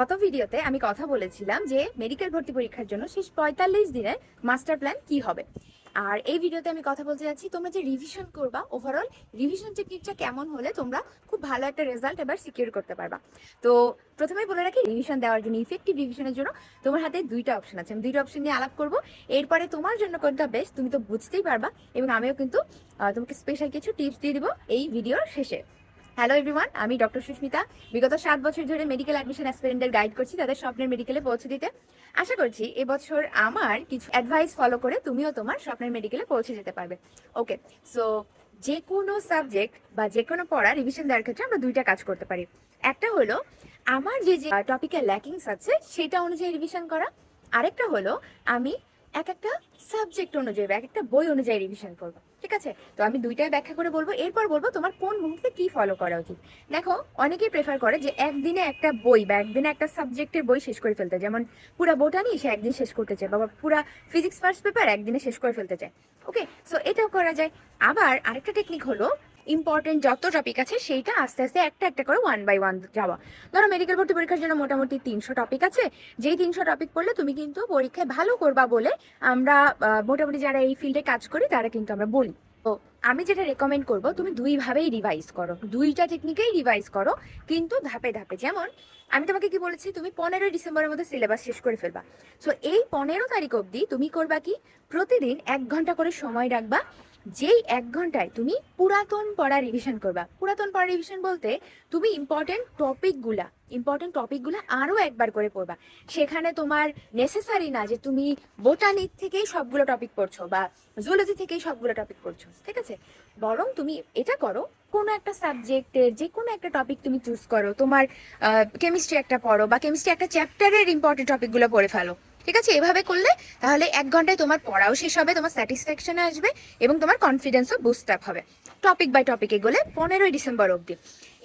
গত ভিডিওতে আমি কথা বলেছিলাম যে মেডিকেল ভর্তি পরীক্ষার জন্য শেষ পঁয়তাল্লিশ দিনের মাস্টার প্ল্যান কি হবে। আর এই ভিডিওতে আমি কথা বলতে যাচ্ছি, তোমরা যে রিভিশন করবা ওভারঅল রিভিশন টেকনিকটা কেমন হলে তোমরা খুব ভালো একটা রেজাল্ট এবার সিকিউর করতে পারবা। তো প্রথমেই বলে রাখি রিভিশন দেওয়ার জন্য ইফেক্টিভ রিভিশনের জন্য তোমার হাতে দুইটা অপশন আছে। আমি দুইটা অপশন নিয়ে আলাপ করব। এরপরে তোমার জন্য কোনটা বেস্ট তুমি তো বুঝতেই পারবা এবং আমিও কিন্তু তোমাকে স্পেশাল কিছু টিপস দিয়ে দিব এই ভিডিওর শেষে। হ্যালো এভরিওয়ান আমি ডক্টর সুস্মিতা। বিগত সাত বছর ধরে মেডিকেল অ্যাডমিশন অ্যাসপিরেন্টদের গাইড করছি তাদের স্বপ্নের মেডিকেলে পৌঁছে দিতে। আশা করছি এবছর আমার কিছু অ্যাডভাইস ফলো করে তুমিও তোমার স্বপ্নের মেডিকেলে পৌঁছে যেতে পারবে। ওকে সো যে কোনো সাবজেক্ট বা যে কোনো পড়া রিভিশন দেওয়ার ক্ষেত্রে আমরা দুইটা কাজ করতে পারি। একটা হলো আমার যে যে টপিকে ল্যাকিংস আছে সেটা অনুযায়ী রিভিশন করা। আরেকটা হলো আমি এক একটা সাবজেক্ট অনুযায়ী এক একটা বই অনুযায়ী রিভিশন করব। ঠিক আছে? তো আমি দুইটাই ব্যাখ্যা করে বলব। এরপর বলব তোমার কোন মুহূর্তে কি ফলো করা উচিত? দেখো, অনেকেই প্রেফার করে যে একদিনে একটা বই বা একদিনে একটা সাবজেক্টের বই শেষ করে ফেলতে যেমন পুরা বোটানি সে একদিন শেষ করতে চায় বা পুরা ফিজিক্স ফার্স্ট পেপার একদিনে শেষ করে ফেলতে চায়। ওকে সো এটাও করা যায়। আবার আরেকটা টেকনিক হলো ইম্পর্টেন্ট যত টপিক আছে সেইটা আস্তে আস্তে একটা একটা করে ওয়ান বাই ওয়ান যাওয়া। ধরো মেডিকেল ভর্তি পরীক্ষার জন্য মোটামুটি তিনশো টপিক আছে। যেই তিনশো টপিক পড়লে তুমি কিন্তু পরীক্ষায় ভালো করবা বলে আমরা মোটামুটি যারা এই ফিল্ডে কাজ করি তারা কিন্তু আমরা বলি। তো আমি যেটা রেকমেন্ড করব, তুমি দুইভাবেই রিভাইজ করো। দুইটা টেকনিকেই রিভাইজ করো, কিন্তু ধাপে ধাপে। যেমন, আমি তোমাকে কি বলেছি, তুমি পনেরোই ডিসেম্বরের মধ্যে সিলেবাস শেষ করে ফেলবা। সো এই পনেরো তারিখ অবধি তুমি করবা কি, প্রতিদিন এক ঘণ্টা করে সময় রাখবা। যেই এক ঘন্টায় তুমি পুরাতন পড়া রিভিশন করবা। পুরাতন পড়া রিভিশন বলতে তুমি ইম্পর্টেন্ট টপিকগুলা ইম্পর্টেন্ট টপিকগুলো আরও একবার করে পড়বা। সেখানে তোমার নেসেসারি না যে তুমি বোটানিক থেকেই সবগুলো টপিক পড়ছো বা জুলজি থেকেই সবগুলো টপিক পড়ছো, ঠিক আছে? বরং তুমি এটা করো, কোনো একটা সাবজেক্টের যে কোনো একটা টপিক তুমি চুজ করো, তোমার কেমিস্ট্রি একটা পড়ো বা কেমিস্ট্রি একটা চ্যাপ্টারের ইম্পর্টেন্ট টপিকগুলো পড়ে ফেলো। ঠিক আছে? এভাবে করলে তাহলে এক ঘন্টায় তোমার পড়াও শেষ হবে, তোমার স্যাটিসফ্যাকশন আসবে এবং তোমার কনফিডেন্সও বুস্ট আপ হবে। টপিক বাই টপিকে গেলে পনেরোই ডিসেম্বর অবধি।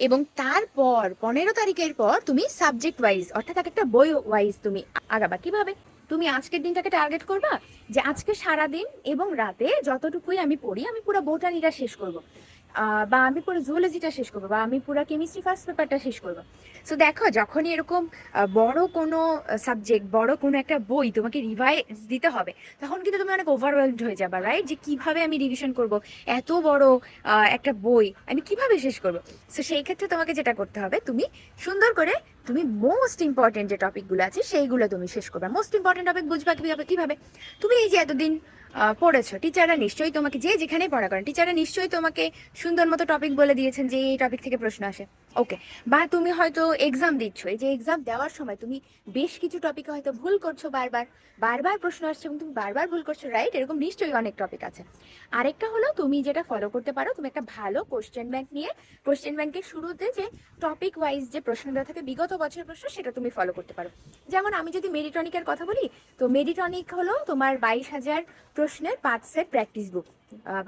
এবং তারপর, পনেরো তারিখের পর তুমি সাবজেক্ট ওয়াইজ অর্থাৎ এক একটা বই ওয়াইজ তুমি আগাবা। কীভাবে? তুমি আজকের দিনটাকে টার্গেট করবা যে আজকে সারা দিন এবং রাতে যতটুকুই আমি পড়ি, আমি পুরো বোটানিটা শেষ করব। বা আমি পুরো জুওলজিটা শেষ করব, বা আমি পুরো কেমিস্ট্রি ফার্স্ট পেপারটা শেষ করব। সো দেখো, যখনই এরকম বড় কোনো সাবজেক্ট বড় কোনো একটা বই তোমাকে রিভাইজ দিতে হবে, তখন কিন্তু তুমি অনেক ওভারওয়েলড হয়ে যাবে রাইট যে কীভাবে আমি রিভিশন করব? এত বড় একটা বই, আমি কীভাবে শেষ করব? সো সেই ক্ষেত্রে তোমাকে যেটা করতে হবে, তুমি সুন্দর করে তুমি মোস্ট ইম্পর্টেন্ট যে টপিকগুলো আছে, সেইগুলো তুমি শেষ করবে। মোস্ট ইম্পর্টেন্ট টপিক বুঝবা কীভাবে কীভাবে তুমি এই যে এতদিন পড়েছো টিচাররা নিশ্চয়ই তোমাকে যে যেখানেই পড়া করেন টিচাররা নিশ্চয়ই তোমাকে সুন্দর মতো টপিক বলে দিয়েছেন যে এই টপিক থেকে প্রশ্ন আসে। ওকে বা তুমি হয়তো এক্সাম দিচ্ছ। এই যে এক্সাম দেওয়ার সময় তুমি বেশ কিছু টপিকে হয়তো ভুল করছ বারবার বারবার প্রশ্ন আসছে এবং তুমি বারবার ভুল করছ রাইট এরকম নিশ্চয়ই অনেক টপিক আছে। আরেকটা হলো তুমি যেটা ফলো করতে পারো, তুমি একটা ভালো কোশ্চেন ব্যাংক নিয়ে কোশ্চেন ব্যাংকের শুরুতে যে টপিক ওয়াইজ যে প্রশ্ন দেওয়া থাকে, বিগত বছরের প্রশ্ন সেটা তুমি ফলো করতে পারো। যেমন আমি যদি মেরিটনিকের কথা বলি, তো মেরিটনিক হলো তোমার বাইশ হাজার প্রশ্নের পাঁচ set practice book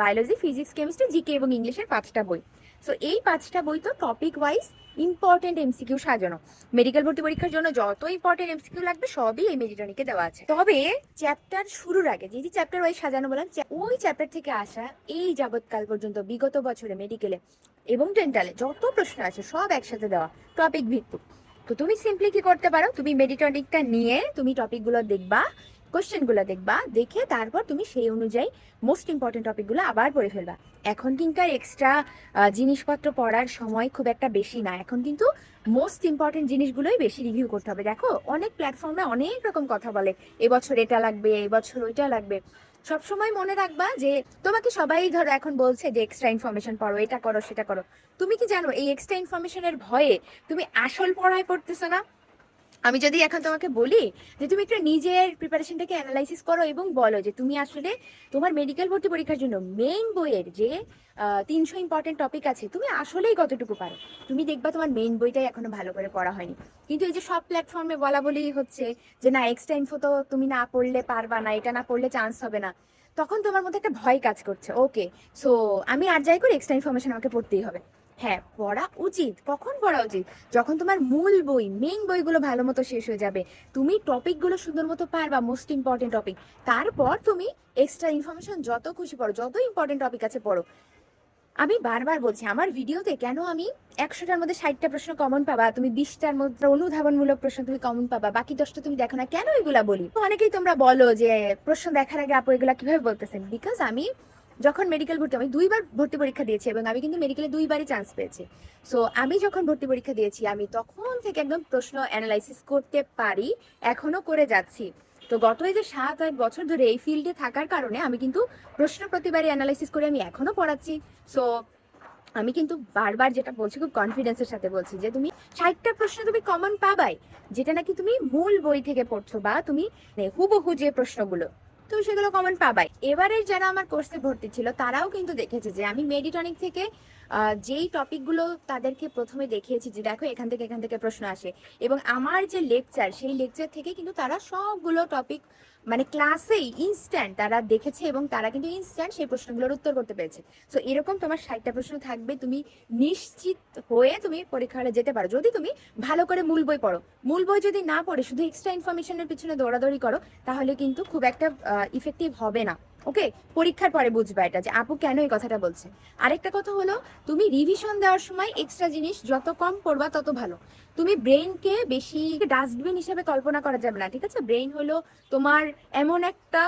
biology physics chemistry GK এবং ইংলিশের পাঁচটা বই। সো এই পাঁচটা বই তো টপিক ওয়াইজ ইম্পর্টেন্ট এমসিকিউ সাজানো। মেডিকেল ভর্তি পরীক্ষার জন্য যত ইম্পর্টেন্ট এমসিকিউ লাগবে, সবই এই মেডিটনিকে দেওয়া আছে। তবে চ্যাপ্টার শুরুর আগে, যে চ্যাপ্টার ওয়াইজ সাজানো বললাম ওই চ্যাপ্টার থেকে আসা এই যাবৎকাল পর্যন্ত, বিগত বছরে মেডিকেলে এবং ডেন্টালে যত প্রশ্ন আছে, সব একসাথে দেওয়া টপিক ভিত্তিক। তো তুমি সিম্পলি কি করতে পারো? তুমি মেডিটনিকটা নিয়ে তুমি টপিকগুলো দেখবা কোশ্চেনগুলো দেখবা, দেখে তারপর তুমি সেই অনুযায়ী মোস্ট ইম্পর্টেন্ট টপিকগুলো আবার পড়ে ফেলবা। এখন কিন্তু এক্সট্রা জিনিসপত্র পড়ার সময় খুব একটা বেশি না। এখন কিন্তু মোস্ট ইম্পর্টেন্ট জিনিসগুলোই বেশি রিভিউ করতে হবে। দেখো, অনেক প্ল্যাটফর্মে অনেক রকম কথা বলে, এবছর এটা লাগবে, এবছর ওইটা লাগবে। সবসময় মনে রাখবা যে, তোমাকে সবাই ধরো এখন বলছে যে এক্সট্রা ইনফরমেশন পড়ো, এটা করো, সেটা করো। তুমি কি জানো, এই এক্সট্রা ইনফরমেশনের ভয়ে তুমি আসল পড়ায় পড়তেছো না? আমি যদি এখন তোমাকে বলি যে তুমি একটু নিজের প্রিপারেশনটাকে অ্যানালাইসিস করো এবং বলো যে তুমি আসলে তোমার মেডিকেল ভর্তি পরীক্ষার জন্য মেইন বইয়ের যে তিনশো ইম্পর্টেন্ট টপিক আছে, তুমি আসলেই কতটুকু পারো? তুমি দেখবা তোমার মেইন বইটাই এখনও ভালো করে পড়া হয়নি। কিন্তু এই যে সব প্ল্যাটফর্মে বলা বলি হচ্ছে যে না এক্সট্রা ইনফো তো তুমি না পড়লে পারবা না, এটা না পড়লে চান্স হবে না, তখন তোমার মধ্যে একটা ভয় কাজ করছে। ওকে সো আমি আর যাই করি এক্সট্রা ইনফরমেশন আমাকে পড়তেই হবে। হ্যাঁ পড়া উচিত। কখন পড়া উচিত? যখন তোমার মূল বই মেইন বইগুলো ভালো মতো শেষ হয়ে যাবে, তুমি টপিকগুলো সুন্দর মতো পারবা মোস্ট ইম্পর্টেন্ট টপিক তারপর তুমি এক্সট্রা ইনফরমেশন যত খুশি পড়ো, যত ইম্পর্টেন্ট টপিক আছে পড়ো। আমি বারবার বলছি, আমার ভিডিওতে কেন আমি একশোটার মধ্যে ষাটটা প্রশ্ন কমন পাবা, তুমি বিশটার মধ্যে অনুধাবনমূলক প্রশ্ন তুমি কমন পাবা, বাকি দশটা তুমি দেখো না, কেন এগুলা বলি? অনেকেই তোমরা বলো যে প্রশ্ন দেখার আগে আপু এগুলা কীভাবে বলতেছেন? বিকজ আমি যখন মেডিকেল ভর্তি, আমি দুইবার ভর্তি পরীক্ষা দিয়েছি এবং আমি কিন্তু মেডিকেলে দুইবারই চান্স পেয়েছি। সো আমি যখন ভর্তি পরীক্ষা দিয়েছি, আমি তখন থেকে একদম প্রশ্ন অ্যানালাইসিস করতে পারি এখনও করে যাচ্ছি। তো গত এই যে সাত, আট বছর ধরে এই ফিল্ডে থাকার কারণে আমি কিন্তু প্রশ্ন প্রতিবারই অ্যানালাইসিস করে আমি এখনও পড়াচ্ছি। সো আমি কিন্তু বারবার যেটা বলছি, খুব কনফিডেন্সের সাথে বলছি যে তুমি ষাটটা প্রশ্ন তুমি কমন পাবাই, যেটা নাকি তুমি মূল বই থেকে পড়ছো বা তুমি মানে হুবহু যে প্রশ্নগুলো। তুমি সেগুলো কমন পাবাই। এবারের যারা আমার কোর্সে ভর্তি ছিল, তারাও কিন্তু দেখেছে যে আমি মেডিটনিক থেকে যেই টপিকগুলো তাদেরকে প্রথমে দেখিয়েছি যে দেখো এখান থেকে এখান থেকে প্রশ্ন আসে এবং আমার যে লেকচার সেই লেকচার থেকে কিন্তু তারা সবগুলো টপিক মানে ক্লাসেই ইনস্ট্যান্ট তারা দেখেছে এবং তারা কিন্তু ইনস্ট্যান্ট সেই প্রশ্নগুলোর উত্তর করতে পেরেছে। সো এরকম তোমার ষাটটা প্রশ্ন থাকবে, তুমি নিশ্চিত হয়ে তুমি পরীক্ষা হলে যেতে পারো। যদি তুমি ভালো করে মূল বই পড়ো, মূল বই যদি না পড়ে, শুধু এক্সট্রা ইনফরমেশনের পিছনে দৌড়াদৌড়ি করো, তাহলে কিন্তু খুব একটা ইফেক্টিভ হবে না। ওকে, পরীক্ষার পরে বুঝবা এটা যে আপু কেন এই কথাটা বলছে। আরেকটা কথা হলো, তুমি রিভিশন দেওয়ার সময় এক্সট্রা জিনিস যত কম পড়বা তত ভালো। তুমি ব্রেনকে বেশি ডাস্টবিন হিসেবে কল্পনা করা যাবে না, ঠিক আছে? ব্রেইন হলো তোমার এমন একটা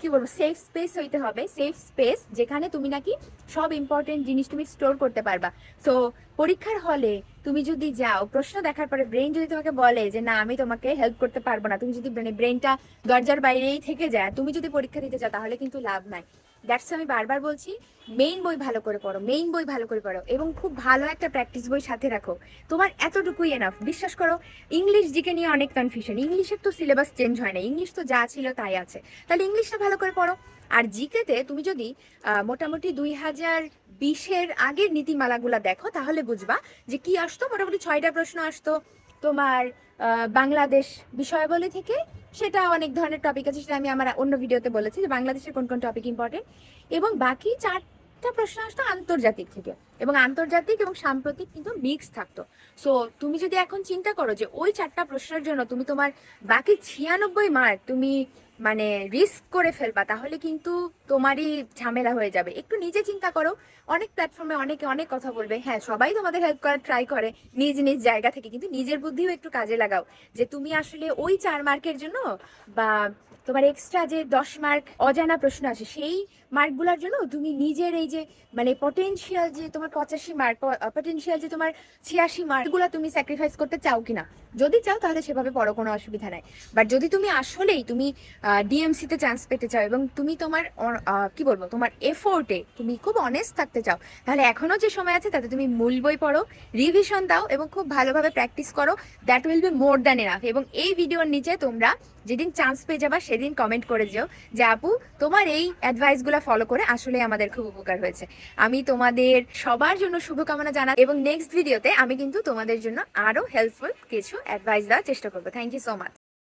কি বলব সেফ স্পেস হইতে হবে সেফ স্পেস যেখানে তুমি নাকি সব ইম্পর্টেন্ট জিনিস তুমি স্টোর করতে পারবা। সো পরীক্ষার হলে তুমি যদি যাও, প্রশ্ন দেখার পরে ব্রেন যদি তোমাকে বলে যে, না, আমি তোমাকে হেল্প করতে পারব না। তুমি যদি ব্রেনটা দরজার বাইরেই থেকে যায়, তুমি যদি পরীক্ষা দিতে চাও তাহলে কিন্তু লাভ নাই। দ্যাটস আমি বারবার বলছি মেইন বই ভালো করে পড়ো মেইন বই ভালো করে পড়ো এবং খুব ভালো একটা প্র্যাকটিস বই সাথে রাখো। তোমার এতটুকুই এনাফ বিশ্বাস করো ইংলিশ জিকে নিয়ে অনেক কনফিউশন ইংলিশের তো সিলেবাস চেঞ্জ হয় না। ইংলিশ তো যা ছিল তাই আছে। তাহলে ইংলিশটা ভালো করে পড়ো। আর জিকেতে তুমি যদি মোটামুটি দুই হাজার বিশের আগের নীতিমালাগুলো দেখো, তাহলে বুঝবা যে কি আসতো? মোটামুটি ছয়টা প্রশ্ন আসতো তোমার বাংলাদেশ বিষয়াবলী থেকে সেটা অনেক ধরনের টপিক আছে, সেটা আমি আমার অন্য ভিডিওতে বলেছি যে বাংলাদেশের কোন কোন টপিক ইম্পর্টেন্ট এবং বাকি চারটা প্রশ্ন আসতো আন্তর্জাতিক থেকে। এবং আন্তর্জাতিক এবং সাম্প্রতিক কিন্তু মিক্স থাকতো। সো তুমি যদি এখন চিন্তা করো যে ওই চারটা প্রশ্নের জন্য তুমি তোমার বাকি ছিয়ানব্বই মার্ক তুমি মানে রিস্ক করে ফেলবা, তাহলে কিন্তু তোমারই ঝামেলা হয়ে যাবে। একটু নিজে চিন্তা করো। অনেক প্ল্যাটফর্মে অনেকে অনেক কথা বলবে হ্যাঁ সবাই তোমাদের হেল্প করার ট্রাই করে নিজ নিজ জায়গা থেকে। কিন্তু নিজের বুদ্ধিও একটু কাজে লাগাও। যে তুমি আসলে ওই চার মার্কের জন্য বা তোমার এক্সট্রা যে দশ মার্ক অজানা প্রশ্ন আসে সেই মার্কগুলোর জন্য তুমি নিজের এই যে মানে পটেনশিয়াল যে তোমার পঁচাশি মার্ক পটেনশিয়াল যে তোমার ছিয়াশি মার্ক এগুলো তুমি স্যাক্রিফাইস করতে চাও কিনা। যদি চাও তাহলে সেভাবে পড়ো, কোনো অসুবিধা নাই। বাট যদি তুমি আসলেই তুমি ডিএমসি তে চান্স পেতে চাও এবং তুমি তোমার কি বলব, তোমার এফোর্টে তুমি খুব অনেস্ট থাকতে চাও। তাহলে এখনও যে সময় আছে, তাতে তুমি মূল বই পড়ো রিভিশন দাও এবং খুব ভালোভাবে প্র্যাকটিস করো। That will be more than enough এবং এই ভিডিওর নিচে তোমরা যেদিন চান্স পেয়ে যাবা, সেদিন কমেন্ট করে যেও যে, আপু, তোমার এই অ্যাডভাইসগুলো ফলো করে আসলে আমাদের খুব উপকার হয়েছে। আমি তোমাদের সবার জন্য শুভকামনা জানা এবং নেক্সট ভিডিওতে আমি কিন্তু তোমাদের জন্য আরও হেল্পফুল কিছু অ্যাডভাইস দেওয়ার চেষ্টা করব। Thank you so much